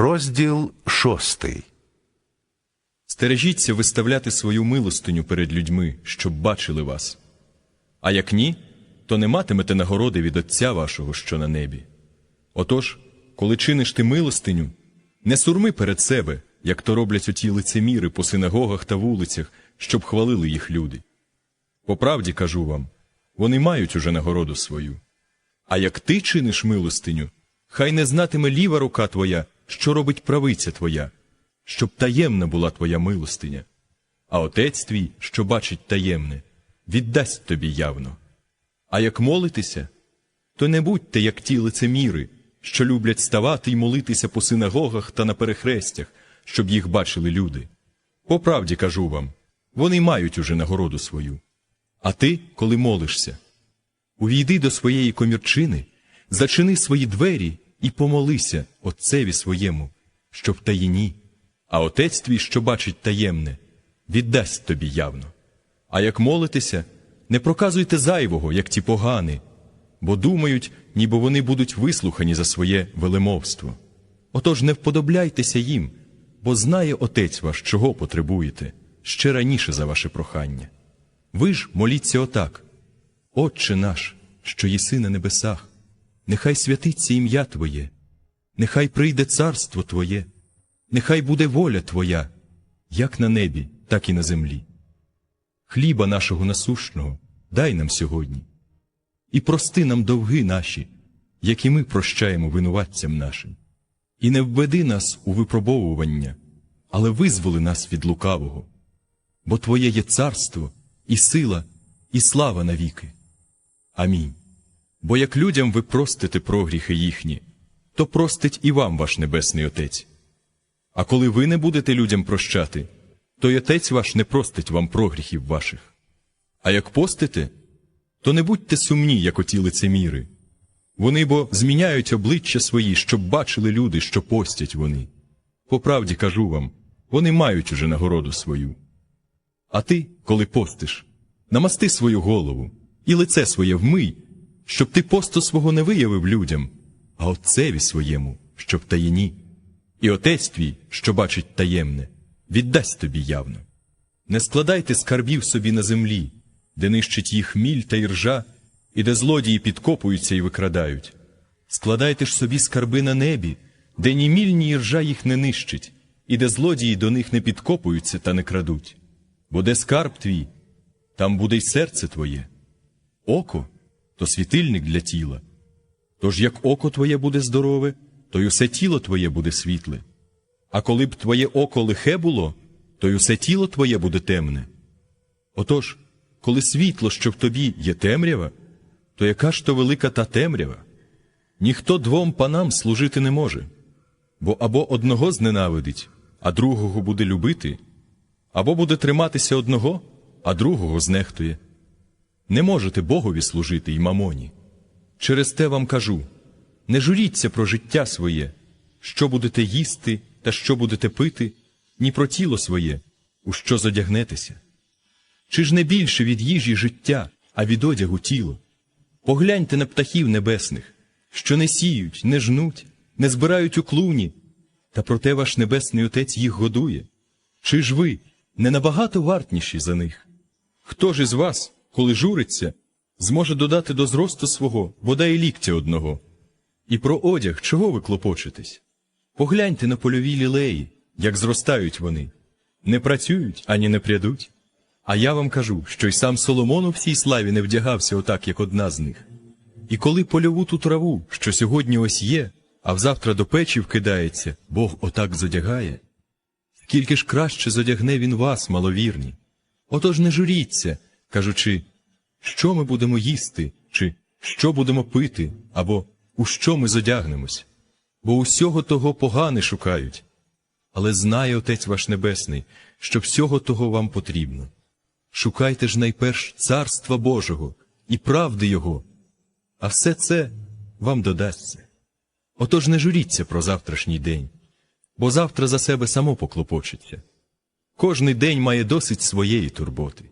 Розділ шостий. Стережіться виставляти свою милостиню перед людьми, щоб бачили вас. А як ні, то не матимете нагороди від Отця вашого, що на небі. Отож, коли чиниш ти милостиню, не сурми перед себе, як то роблять оті лицеміри по синагогах та вулицях, щоб хвалили їх люди. По правді кажу вам, вони мають уже нагороду свою. А як ти чиниш милостиню, хай не знатиме ліва рука твоя, що робить правиця твоя, щоб таємна була твоя милостиня. А отець твій, що бачить таємне, віддасть тобі явно. А як молитеся, то не будьте, як ті лицеміри, що люблять ставати й молитися по синагогах та на перехрестях, щоб їх бачили люди. По правді кажу вам, вони мають уже нагороду свою. А ти, коли молишся, увійди до своєї комірчини, зачини свої двері і помолися Отцеві своєму, що в таїні, а Отець твій, що бачить таємне, віддасть тобі явно. А як молитеся, не проказуйте зайвого, як ті погани, бо думають, ніби вони будуть вислухані за своє велемовство. Отож не вподобляйтеся їм, бо знає Отець ваш, чого потребуєте, ще раніше за ваше прохання. Ви ж моліться отак. Отче наш, що єси на небесах, нехай святиться ім'я Твоє, нехай прийде царство Твоє, нехай буде воля Твоя, як на небі, так і на землі. Хліба нашого насущного дай нам сьогодні, і прости нам довги наші, які ми прощаємо винуватцям нашим, і не введи нас у випробовування, але визволи нас від лукавого, бо Твоє є царство, і сила, і слава навіки. Амінь. Бо як людям ви простите прогріхи їхні, то простить і вам ваш Небесний Отець. А коли ви не будете людям прощати, то й Отець ваш не простить вам прогріхів ваших. А як постите, то не будьте сумні, як оті лицеміри. Вони бо зміняють обличчя свої, щоб бачили люди, що постять вони. По правді кажу вам, вони мають уже нагороду свою. А ти, коли постиш, намасти свою голову і лице своє вмий, щоб ти посту свого не виявив людям, а отцеві своєму, щоб таїні. І отець твій, що бачить таємне, віддасть тобі явно. Не складайте скарбів собі на землі, де нищить їх міль та іржа, і де злодії підкопуються і викрадають. Складайте ж собі скарби на небі, де ні міль, ні іржа їх не нищить, і де злодії до них не підкопуються та не крадуть. Бо де скарб твій, там буде й серце твоє. Око то світильник для тіла. Тож як око твоє буде здорове, то й усе тіло твоє буде світле. А коли б твоє око лихе було, то й усе тіло твоє буде темне. Отож, коли світло, що в тобі є темрява, то яка ж то велика та темрява? Ніхто двом панам служити не може, бо або одного зненавидить, а другого буде любити, або буде триматися одного, а другого знехтує. Не можете Богові служити й мамоні. Через те вам кажу не журіться про життя своє, що будете їсти та що будете пити, ні про тіло своє, у що зодягнетеся. Чи ж не більше від їжі життя, а від одягу тіло? Погляньте на птахів небесних, що не сіють, не жнуть, не збирають у клуні, та проте ваш небесний Отець їх годує. Чи ж ви не набагато вартніші за них? Хто ж із вас, коли журиться, зможе додати до зросту свого бодай ліктя одного? І про одяг чого ви клопочетесь? Погляньте на польові лілеї, як зростають вони, не працюють ані не прядуть. А я вам кажу, що й сам Соломон у всій славі не вдягався отак, як одна з них. І коли польову ту траву, що сьогодні ось є, а взавтра до печі вкидається, Бог отак зодягає. Скільки ж краще зодягне він вас, маловірні. Отож не журіться, кажучи, що ми будемо їсти, чи що будемо пити, або у що ми зодягнемось, бо усього того погани шукають. Але знає Отець ваш Небесний, що всього того вам потрібно. Шукайте ж найперш Царства Божого і правди Його, а все це вам додасться. Отож не журіться про завтрашній день, бо завтра за себе само поклопочеться. Кожний день має досить своєї турботи.